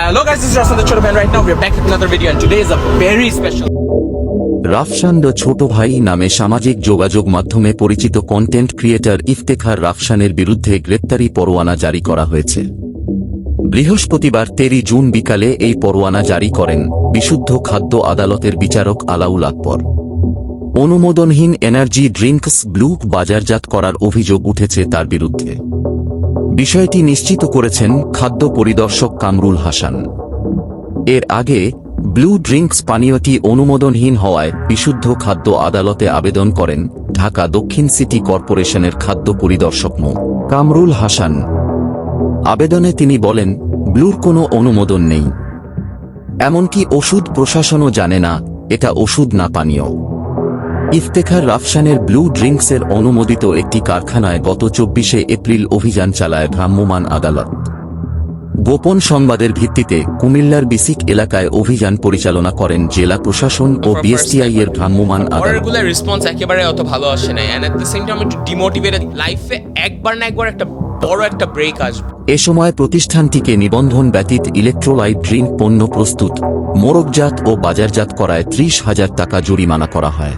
Hello guys, this is Rasan the Choto Man. Right now we're back with another video and today is a very special রাফসান্ড ছোট ভাই নামে সামাজিক যোগাযোগ মাধ্যমে পরিচিত কন্টেন্ট ক্রিয়েটর ইফতেখার রাফসানের বিরুদ্ধে গ্রেপ্তারি পরোয়ানা জারি করা হয়েছে বৃহস্পতিবার তেরি জুন বিকালে এই পরোয়ানা জারি করেন বিশুদ্ধ খাদ্য আদালতের বিচারক আলাউল আকবর অনুমোদনহীন এনার্জি ড্রিঙ্কস ব্লুক বাজারজাত করার অভিযোগ উঠেছে তার বিরুদ্ধে। বিষয়টি নিশ্চিত করেছেন খাদ্য পরিদর্শক কামরুল হাসান। এর আগে, ব্লু ড্রিঙ্কস পানীয়টি অনুমোদনহীন হওয়ায় বিশুদ্ধ খাদ্য আদালতে আবেদন করেন ঢাকা দক্ষিণ সিটি কর্পোরেশনের খাদ্য পরিদর্শক মো। কামরুল হাসান। আবেদনে তিনি বলেন, ব্লুর কোনো অনুমোদন নেই। এমনকি ওষুধ প্রশাসনও জানে না, এটা ওষুধ না পানীয়। ইফতেখার রাফসানের ব্লু ড্রিঙ্কসের অনুমোদিত একটি কারখানায় গত চব্বিশে এপ্রিল অভিযান চালায় ভ্রাম্যমাণ আদালত। গোপন সংবাদের ভিত্তিতে কুমিল্লার বিসিক এলাকায় অভিযান পরিচালনা করেন জেলা প্রশাসন ও বিএসটিআই এর ভ্রাম্যমাণ অর্ডারগুলোর রেসপন্স একেবারে অত ভালো আসে নাই and at the same time একটু ডিমোটিভেটেড লাইফে একবার না একবার একটা বড় একটা ব্রেক আসবে। এ সময় প্রতিষ্ঠানটিকে নিবন্ধন ব্যতীত ইলেকট্রোলাইট ড্রিঙ্ক পণ্য প্রস্তুত মোড়কজাত ও বাজারজাত করায় ত্রিশ হাজার টাকা জরিমানা করা হয়।